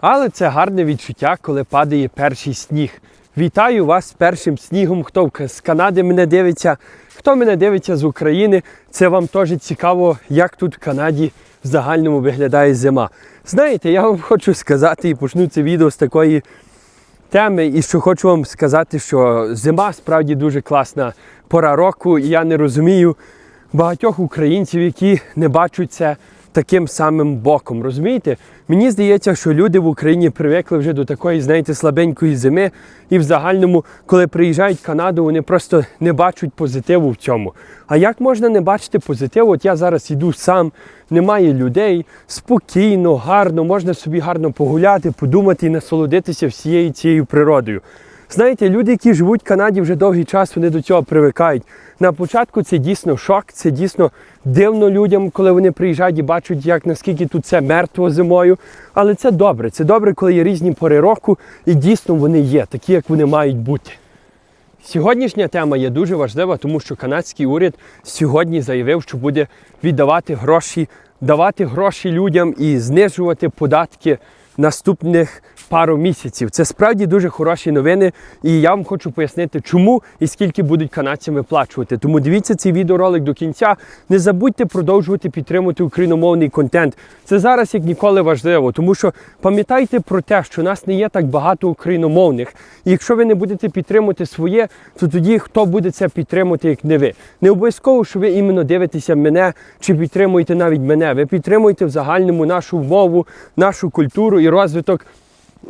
Але це гарне відчуття, коли падає перший сніг. Вітаю вас з першим снігом. Хто з Канади мене дивиться, хто мене дивиться з України. Це вам теж цікаво, як тут в Канаді в загальному виглядає зима. Знаєте, я вам хочу сказати і почну це відео з такої теми, і що хочу вам сказати, що зима справді дуже класна пора року, і я не розумію багатьох українців, які не бачать це таким самим боком. Розумієте? Мені здається, що люди в Україні привикли вже до такої, знаєте, слабенької зими, і в загальному, коли приїжджають в Канаду, вони просто не бачать позитиву в цьому. А як можна не бачити позитиву? От я зараз йду сам, немає людей, спокійно, гарно, можна собі гарно погуляти, подумати і насолодитися всією цією природою. Знаєте, люди, які живуть в Канаді вже довгий час, вони до цього привикають. На початку це дійсно шок, це дійсно дивно людям, коли вони приїжджають і бачать, як наскільки тут це мертво зимою. Але це добре. Це добре, коли є різні пори року, і дійсно вони є, такі, як вони мають бути. Сьогоднішня тема є дуже важлива, тому що канадський уряд сьогодні заявив, що буде віддавати гроші, давати гроші людям і знижувати податки наступних пару місяців. Це справді дуже хороші новини, і я вам хочу пояснити, чому і скільки будуть канадцям виплачувати. Тому дивіться цей відеоролик до кінця. Не забудьте продовжувати підтримувати україномовний контент. Це зараз як ніколи важливо, тому що пам'ятайте про те, що нас не є так багато україномовних. І якщо ви не будете підтримувати своє, то тоді хто буде це підтримувати, як не ви? Не обов'язково, що ви іменно дивитеся мене чи підтримуєте навіть мене. Ви підтримуєте в загальному нашу мову, нашу культуру і розвиток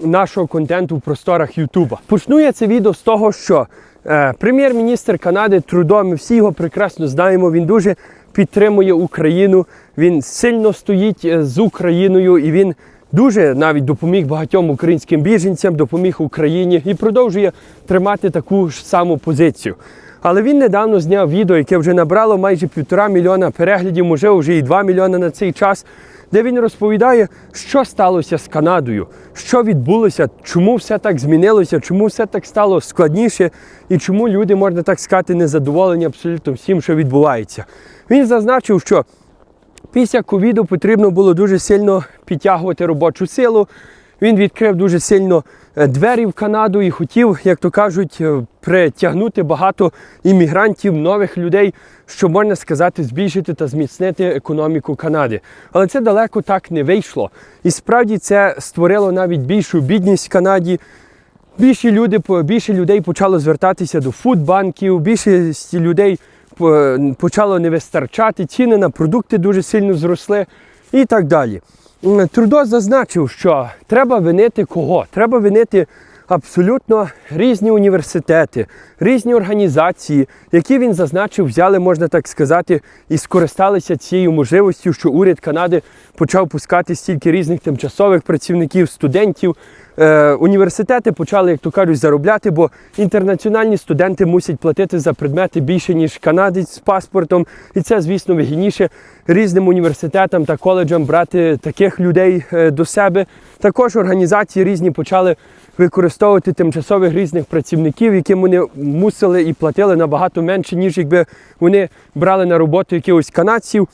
нашого контенту в просторах Ютуба. Почну я це відео з того, що е, прем'єр-міністр Канади Трудо, ми всі його прекрасно знаємо. Він дуже підтримує Україну. Він сильно стоїть е, з Україною і він дуже навіть допоміг багатьом українським біженцям, допоміг Україні і продовжує тримати таку ж саму позицію. Але він недавно зняв відео, яке вже набрало майже півтора мільйона переглядів, може вже і два мільйони на цей час, де він розповідає, що сталося з Канадою, що відбулося, чому все так змінилося, чому все так стало складніше і чому люди, можна так сказати, незадоволені абсолютно всім, що відбувається. Він зазначив, що після ковіду потрібно було дуже сильно підтягувати робочу силу. Він відкрив дуже сильно двері в Канаду і хотів, як то кажуть, е, притягнути багато іммігрантів, нових людей, що можна сказати, збільшити та зміцнити економіку Канади. Але це далеко так не вийшло. І справді це створило навіть більшу бідність в Канаді. Більше люди більше людей почало звертатися до фудбанків, більшість людей почало не вистачати, ціни на продукти дуже сильно зросли і так далі. Трудо зазначив, що треба винити кого? Треба винити абсолютно різні університети, різні організації, які він зазначив, взяли, можна так сказати, і скористалися цією можливістю, що уряд Канади почав пускати стільки різних тимчасових працівників, студентів. Е, університети почали, як то кажуть, заробляти, бо інтернаціональні студенти мусять платити за предмети більше, ніж канадець з паспортом. І це, звісно, вигідніше різним університетам та коледжам брати таких людей е, до себе. Також організації різні почали використовувати тимчасових різних працівників, яким вони мусили і платили набагато менше, ніж якби вони брали на роботу якихось канадців.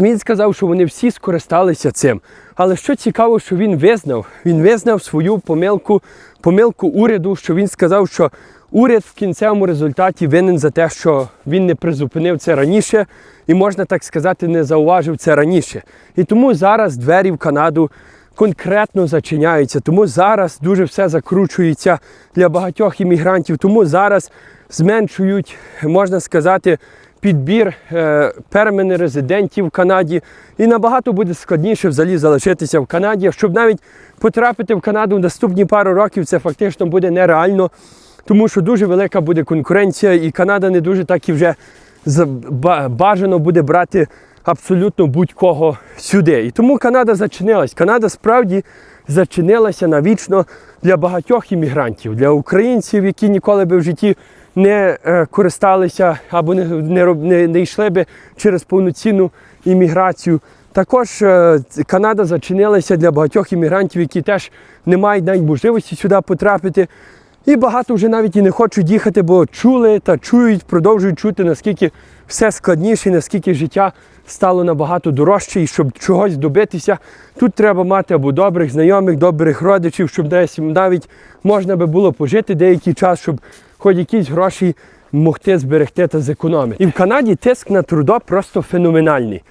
Він сказав, що вони всі скористалися цим. Але що цікаво, що він визнав, він визнав свою помилку, помилку уряду, що він сказав, що уряд в кінцевому результаті винен за те, що він не призупинив це раніше, і можна так сказати, не зауважив це раніше. І тому зараз двері в Канаду конкретно зачиняються. Тому зараз дуже все закручується для багатьох іммігрантів. Тому зараз зменшують, можна сказати, підбір е, пермени резидентів в Канаді. І набагато буде складніше взагалі залишитися в Канаді. Щоб навіть потрапити в Канаду в наступні пару років, це фактично буде нереально, тому що дуже велика буде конкуренція, і Канада не дуже так і вже бажано буде брати абсолютно будь-кого сюди. І тому Канада зачинилась. Канада справді зачинилася навічно для багатьох іммігрантів, для українців, які ніколи би в житті не е, користалися або не, не, не, йшли би через повноцінну імміграцію. Також е, Канада зачинилася для багатьох іммігрантів, які теж не мають навіть можливості сюди потрапити. І багато вже навіть і не хочуть їхати, бо чули та чують, продовжують чути, наскільки все складніше, наскільки життя стало набагато дорожче, і щоб чогось добитися, тут треба мати або добрих знайомих, добрих родичів, щоб десь навіть можна би було пожити деякий час, щоб хоч якісь гроші могти зберегти та зекономити. І в Канаді тиск на трудо просто феноменальний.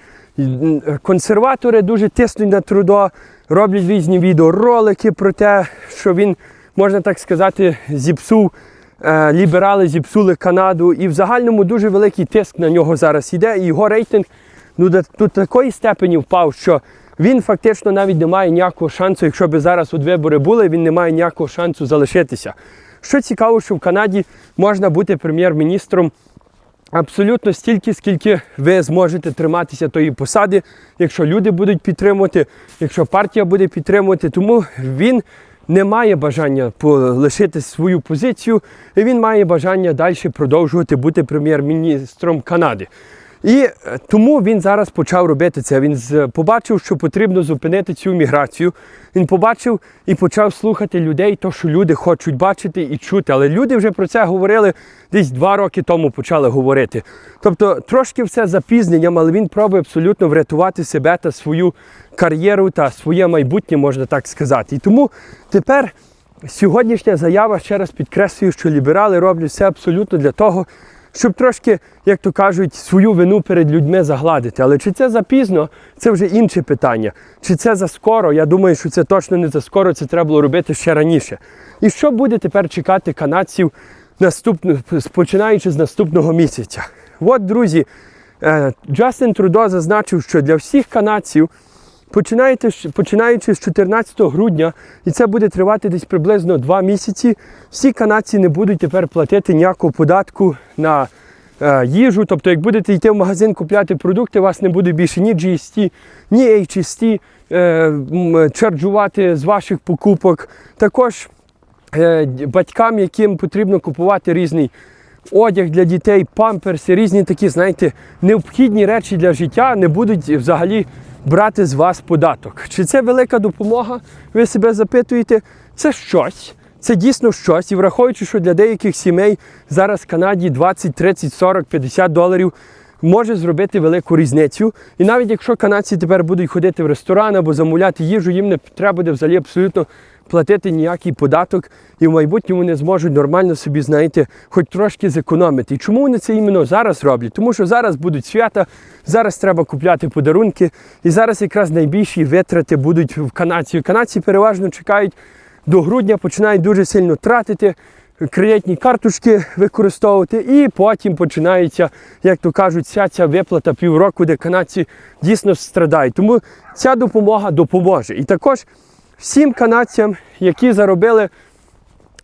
Консерватори дуже тиснуть на трудо, роблять різні відеоролики про те, що він, можна так сказати, зіпсув. е, Ліберали зіпсули Канаду, і в загальному дуже великий тиск на нього зараз іде. І його рейтинг ну, до, до такої степені впав, що він фактично навіть не має ніякого шансу, якщо б зараз от вибори були, він не має ніякого шансу залишитися. Що цікаво, що в Канаді можна бути прем'єр-міністром абсолютно стільки, скільки ви зможете триматися тої посади, якщо люди будуть підтримувати, якщо партія буде підтримувати. Тому він не має бажання полишити свою позицію, і він має бажання далі продовжувати бути прем'єр-міністром Канади. І е, тому він зараз почав робити це. Він побачив, що потрібно зупинити цю міграцію. Він побачив і почав слухати людей, то що люди хочуть бачити і чути. Але люди вже про це говорили десь два роки тому почали говорити. Тобто трошки все запізненням, але він пробує абсолютно врятувати себе та свою кар'єру та своє майбутнє, можна так сказати. І тому тепер сьогоднішня заява ще раз підкреслюю, що ліберали роблять все абсолютно для того, щоб трошки, як то кажуть, свою вину перед людьми загладити. Але чи це запізно, це вже інше питання. Чи це заскоро? Я думаю, що це точно не заскоро, це треба було робити ще раніше. І що буде тепер чекати канадців наступно, починаючи з наступного місяця? От, друзі, е, Джастин Трудо зазначив, що для всіх канадців починаючи з 14 грудня, і це буде тривати десь приблизно 2 місяці, всі канадці не будуть тепер платити ніякого податку на е, їжу. Тобто, як будете йти в магазин купляти продукти, у вас не буде більше ні GST, ні HST е, чарджувати з ваших покупок. Також е, батькам, яким потрібно купувати різний одяг для дітей, памперси, різні такі, знаєте, необхідні речі для життя не будуть взагалі брати з вас податок. Чи це велика допомога? Ви себе запитуєте, це щось. Це дійсно щось, і враховуючи, що для деяких сімей зараз в Канаді 20, 30, 40, 50 доларів може зробити велику різницю. І навіть якщо канадці тепер будуть ходити в ресторан або замовляти їжу, їм не треба буде взагалі абсолютно платити ніякий податок, і в майбутньому вони зможуть нормально собі, знаєте, хоч трошки зекономити. Чому вони це іменно зараз роблять? Тому що зараз будуть свята, зараз треба купляти подарунки, і зараз якраз найбільші витрати будуть в канадці. Канадці переважно чекають до грудня, починають дуже сильно тратити. Кредитні карточки використовувати, і потім починається, як то кажуть, вся ця виплата півроку, де канадці дійсно страдають. Тому ця допомога допоможе. І також всім канадцям, які заробили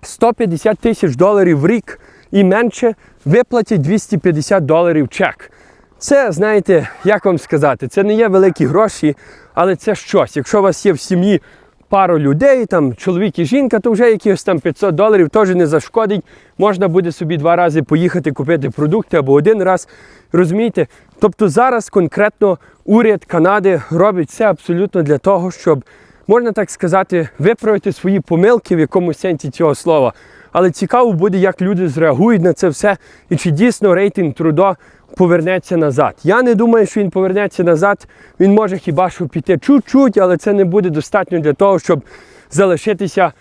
150 тисяч доларів в рік і менше, виплатять 250 доларів чек. Це, знаєте, як вам сказати, це не є великі гроші, але це щось. Якщо у вас є в сім'ї пару людей, там чоловік і жінка, то вже якихось там 500 доларів теж не зашкодить. Можна буде собі два рази поїхати купити продукти або один раз. Розумієте? Тобто зараз конкретно уряд Канади робить все абсолютно для того, щоб, можна так сказати, виправити свої помилки в якомусь сенсі цього слова. Але цікаво буде, як люди зреагують на це все і чи дійсно рейтинг трудо повернеться назад. Я не думаю, що він повернеться назад. Він може хіба що піти чуть-чуть, але це не буде достатньо для того, щоб залишитися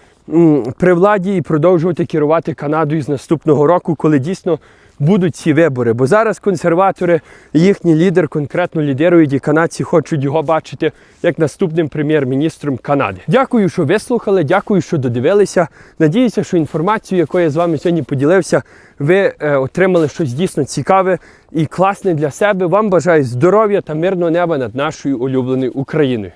при владі і продовжувати керувати Канадою з наступного року, коли дійсно будуть ці вибори. Бо зараз консерватори, їхній лідер конкретно лідирують, і канадці хочуть його бачити як наступним прем'єр-міністром Канади. Дякую, що вислухали, дякую, що додивилися. Надіюся, що інформацію, якою я з вами сьогодні поділився, ви е, отримали щось дійсно цікаве і класне для себе. Вам бажаю здоров'я та мирного неба над нашою улюбленою Україною.